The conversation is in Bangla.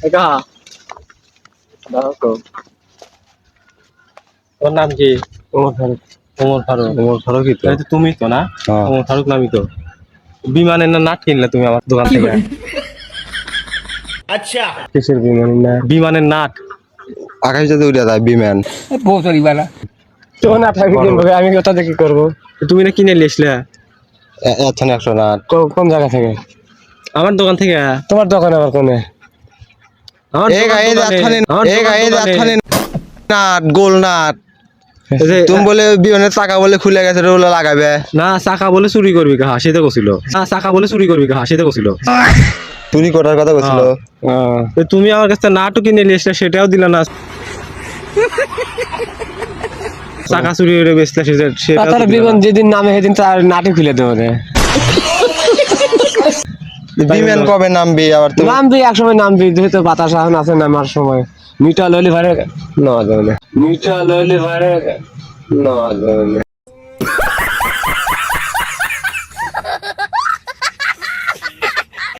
একা তোর নাম কি ওমর ফারুক ওমর ফারুক ওমর ফারুক কি তো তাই তো তুমি তো না। ওমর ফারুক নামি তো বিমানের না নাট কিনলে তুমি আমার দোকান থেকে আচ্ছা কিসের বিমানের নাট বিমানের নাট আকাশ যদি উড়ে যায় বিমান তো না থাকি কিনবো আমি কোথা থেকে করব তুমি না কিনে লিসলে এ- একশো না একশো না কোন জায়গা থেকে আমার দোকান থেকে তোমার দোকান আবার কোনে? নাট গোল নাট। তুমি বলে বিমানের চাকা বলে খুলে গেছে ওগুলো লাগাবে। না চাকা বলে চুরি করবি হাসিতে কছিল। না চাকা বলে চুরি করবি হাসিতে কছিল। চুরি করার কথা বলছিল তো তুমি আমার কাছে নাটু কিনে নিয়ে এসলে সেটাও দিলা না। চাকা চুরি করে বেচলে সেটা- বিমান যেদিন নামে সেদিন তার নাটি খুলে দেবো বিমান কবে নামবি আবার তুমি? নামবি এক সময় নামবি যেহেতু বাতাস এখন আছে নামার সময়। মিঠা অলিভারের ভারে নেওয়া যাবে না। মিঠা লইলে ভারে নেওয়া যাবে না।